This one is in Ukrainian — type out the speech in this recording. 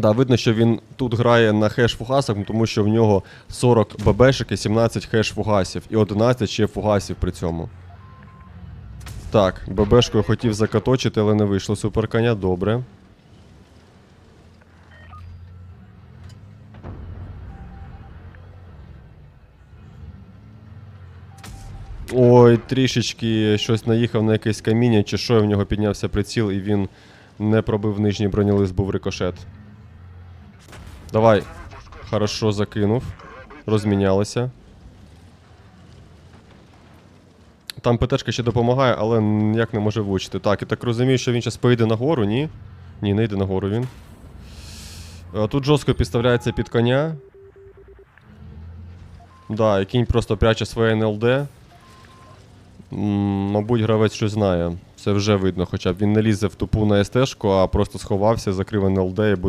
Да, видно, що він тут грає на хеш фугасах, тому що в нього 40 ББшок і 17 хеш фугасів і 11 ще фугасів при цьому. Так, ББшкою хотів закаточити, але не вийшло суперконя, добре. Ой, трішечки щось наїхав на якесь каміння, чи що, і в нього піднявся приціл, і він не пробив нижній бронелист, був рикошет. Давай. Хорошо закинув. Розмінялися. Там ПТшка ще допомагає, але ніяк не може влучити. Так, і так розумію, що він зараз поїде нагору, ні? Ні, не йде нагору він. Е, Тут жорстко підставляється під коня. Да, і кінь просто пряче своє НЛД. Мабуть, гравець щось знає. Це вже видно, хоча б він не лізе в тупу на СТ-шку, а просто сховався, закрив НЛД і буде